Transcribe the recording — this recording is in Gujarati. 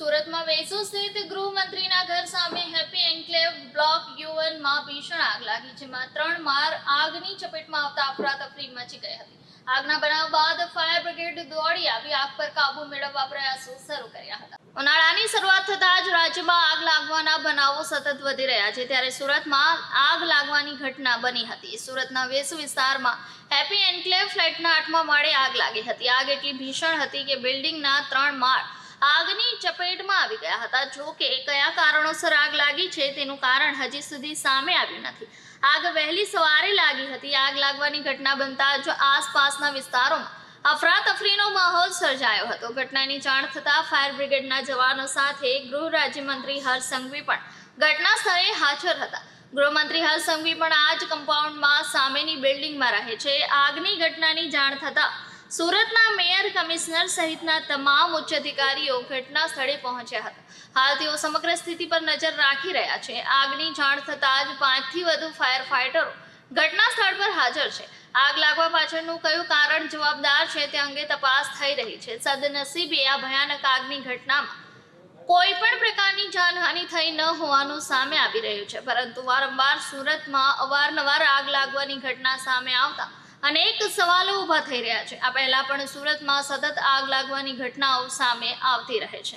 સુરતમાં વેસુ સ્થિત ગૃહમંત્રીના ઘર સામે હેપી એન્કલેવ બ્લોક યુવનમાં ભીષણ આગ લાગી, જેમાં ત્રણ માર આગની ચપેટમાં આવતા અફરાતફરી મચી ગઈ હતી. આગના બનાવ બાદ ફાયર બ્રિગેડ દોડી આવી, આગ પર કાબુ મેળવવા પ્રયાસો શરૂ કર્યા હતા. ઉનાળાની શરૂઆત થતાં જ રાજ્યમાં આગ લાગવાના બનાવો સતત વધી રહ્યા છે. ત્યારે સુરતમાં આગ લાગવાની ઘટના બની હતી. સુરતના વેસુ વિસ્તારમાં હેપી એન્કલેવ ફ્લેટના આઠમા માળે આગ લાગી હતી. આગ એટલી ભીષણ હતી કે બિલ્ડિંગના ત્રણ માળ આગની ચપેટમાં આવી ગયા હતા. જો કે કયા કારણોસર આગ લાગી છે તેનું કારણ હજી સુધી સામે આવ્યું નથી. આગ વહેલી સવારે લાગી હતી. આગ લાગવાની ઘટના બનતા જ આસપાસના વિસ્તારોમાં અફરાતફરીનો માહોલ સર્જાયો હતો. ઘટનાની જાણ થતાં ફાયર બ્રિગેડના જવાનો સાથે ગૃહ રાજ્યમંત્રી હર્ષ સંઘવી પણ ઘટના સ્થળે હાજર હતા. ગૃહમંત્રી હર્ષ સંઘવી પણ આ જ કમ્પાઉન્ડમાં સામેની બિલ્ડિંગમાં રહે છે. આગની ઘટનાની જાણ થતાં સુરતના મેયર કમિશનર સહિતના તમામ ઉચ્ચ અધિકારીઓ ઘટના સ્થળે પહોંચ્યા હતા. હાલ તેઓ સમગ્ર સ્થિતિ પર નજર રાખી રહ્યા છે. આગની જાણ થતાં જ પાંચથી વધુ ફાયર ફાઇટરો ઘટના સ્થળ પર હાજર છે. આગ લાગવા પાછળનું કયું કારણ જવાબદાર છે તે અંગે તપાસ થઈ રહી છે. સદનસીબે આ ભયાનક આગની ઘટનામાં કોઈ પણ પ્રકારની જાનહાનિ થઈ ન હોવાનું સામે આવી રહ્યું છે. પરંતુ વારંવાર સુરતમાં અવારનવાર આગ લાગવાની ઘટના સામે આવતા અનેક સવાલો ઊભા થઈ રહ્યા છે. આ પહેલા પણ સુરતમાં સતત આગ લાગવાની ઘટનાઓ સામે આવતી રહે છે.